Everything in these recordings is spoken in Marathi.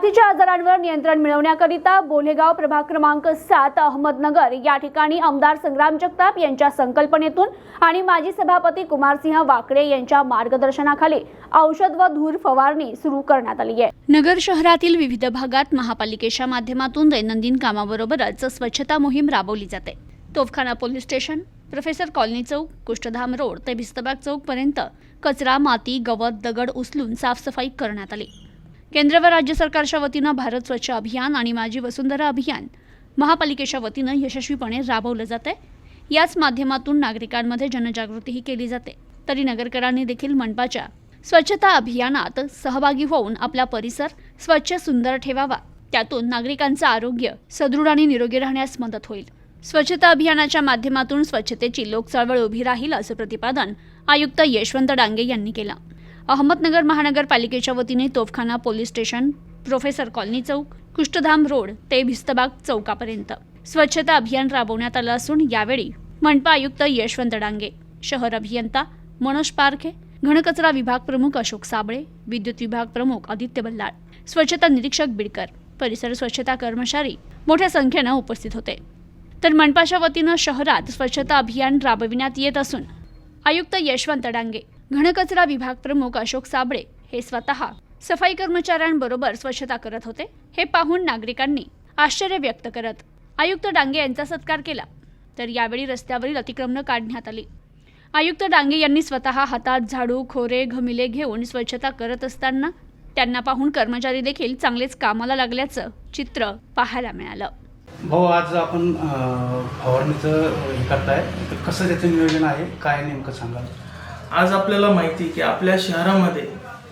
साथीच्या आजारांवर नियंत्रण मिळवण्याकरिता बोलेगाव प्रभाग क्रमांक सात अहमदनगर या ठिकाणी आमदार संग्राम जगताप यांच्या संकल्पनेतून आणि माजी सभापती कुमारसिंह वाकडे यांच्या मार्गदर्शनाखाली औषध व धूर फवारणी सुरू करण्यात आली आहे. नगर शहरातील विविध भागात महापालिकेच्या माध्यमातून दैनंदिन कामाबरोबरच स्वच्छता मोहीम राबवली जाते. Topkhana police station professor colony चौक कुष्ठधाम रोड ते भिस्तबाग चौक पर्यंत कचरा माती गवत दगड उचलून साफसफाई करण्यात आली. केंद्र व राज्य सरकारच्या वतीनं भारत स्वच्छ अभियान आणि माझी वसुंधरा अभियान महापालिकेच्या वतीनं यशस्वीपणे राबवलं जाते याच माध्यमातून नागरिकांमध्ये जनजागृतीही केली जाते. तरी नगरकरांनी देखील मनपाच्या स्वच्छता अभियानात सहभागी होऊन आपला परिसर स्वच्छ सुंदर ठेवावा. त्यातून नागरिकांचं आरोग्य सदृढ आणि निरोगी राहण्यास मदत होईल. स्वच्छता अभियानाच्या माध्यमातून स्वच्छतेची लोकचळवळ उभी राहील असं प्रतिपादन आयुक्त यशवंत डांगे यांनी केलं. अहमदनगर महानगरपालिकेच्या वतीने Topkhana police station professor colony चौक कुष्ठधाम रोड ते भिस्तबाग चौकापर्यंत. स्वच्छता अभियान राबवण्यात आलं असून यावेळी मनपा आयुक्त यशवंत डांगे शहर अभियंता मनोज पारखे घनकचरा विभाग प्रमुख अशोक साबळे विद्युत विभाग प्रमुख आदित्य बल्लाळ स्वच्छता निरीक्षक बिडकर परिसर स्वच्छता कर्मचारी मोठ्या संख्येनं उपस्थित होते. तर मनपाच्या वतीनं शहरात स्वच्छता अभियान राबविण्यात येत असून आयुक्त यशवंत डांगे घनकचरा विभाग प्रमुख अशोक साबळे हे स्वतः सफाई कर्मचाऱ्यांबरोबर स्वच्छता करत होते हे पाहून नागरिकांनी आश्चर्य व्यक्त करत आयुक्त डांगे यांचा सत्कार केला. तर यावेळी रस्त्यावरील अतिक्रमणं काढण्यात आली. आयुक्त डांगे यांनी स्वतः हातात झाडू खोरे घमिले घेऊन स्वच्छता करत असताना त्यांना पाहून कर्मचारी देखील चांगलेच कामाला लागल्याचं चित्र पाहायला मिळालं. भाऊ आज आपण फवारणीचं हे करताय. तर कसं त्याचं नियोजन आहे? काय नेमकं सांगाल? आज आपल्याला माहिती आहे की आपल्या शहरामध्ये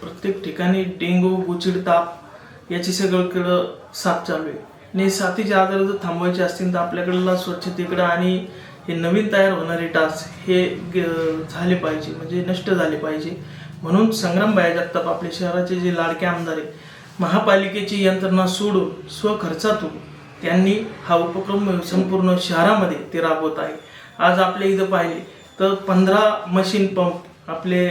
प्रत्येक ठिकाणी डेंगू गुचिड ताप याची सगळीकडं साथ चालू आहे. आणि साथीचे आजार जर थांबवायचे असतील तर आपल्याकडला स्वच्छतेकडं आणि हे नवीन तयार होणारे टास्क हे ग- झाले पाहिजे म्हणजे नष्ट झाले पाहिजे. म्हणून संग्रामबाया जगताप आपल्या शहराचे जे लाडके आमदार आहे महापालिकेची यंत्रणा सोडून स्वखर्चातून त्यांनी हा उपक्रम संपूर्ण शहरामध्ये ते राबवत आहे. आज आपल्या इथं पाहिले तर पंधरा मशीन पंप आपले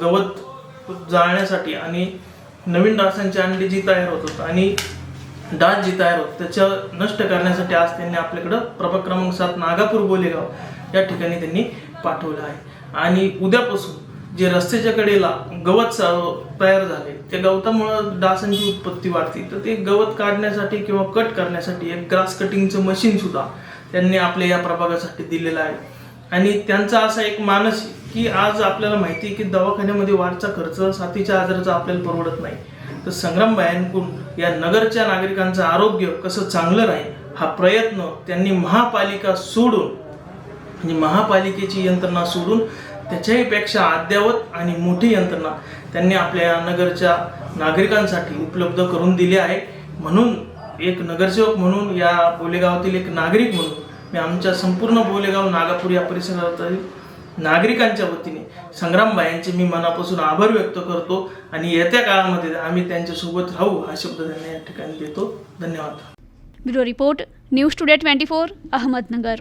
गवत जाळण्यासाठी आणि नवीन डासांची अंडी जी तयार होतात आणि डास जी तयार होत त्याच्या नष्ट करण्यासाठी आज त्यांनी आपल्याकडं प्रभाग क्रमांक सात नागापूर बोलेगाव या ठिकाणी त्यांनी पाठवलं आहे. आणि उद्यापासून जे रस्त्याच्या कडेला गवत सा- तयार झाले त्या गवतामुळं डासांची उत्पत्ती वाढते. तर ते गवत काढण्यासाठी किंवा कट करण्यासाठी एक ग्रास कटिंगचं मशीन सुद्धा त्यांनी आपल्या या प्रभागासाठी दिलेलं आहे. आणि त्यांचा असा एक मानस आहे की आज आपल्याला माहिती आहे की दवाखान्यामध्ये वाढचा खर्च साथीच्या आजाराचा आपल्याला परवडत नाही. तर संग्राम बायांकून या नगरच्या नागरिकांचं आरोग्य कसं चांगलं राहील हा प्रयत्न त्यांनी महापालिका सोडून म्हणजे महापालिकेची यंत्रणा सोडून त्याच्याही पेक्षा अद्ययावत आणि मोठी यंत्रणा त्यांनी आपल्या नगरच्या नागरिकांसाठी उपलब्ध करून दिली आहे. म्हणून एक नगरसेवक म्हणून या बोलेगावातील एक नागरिक म्हणून मी आमच्या संपूर्ण बोलेगाव नागापूर या परिसरातील नागरिकांच्या वतीने. संग्रामबायांचे मी मनापासून आभार व्यक्त करतो आणि येत्या काळामध्ये आम्ही त्यांच्यासोबत राहू हा शब्द त्यांना या ठिकाणी देतो. धन्यवाद. Bureau report news today twenty four Ahmednagar.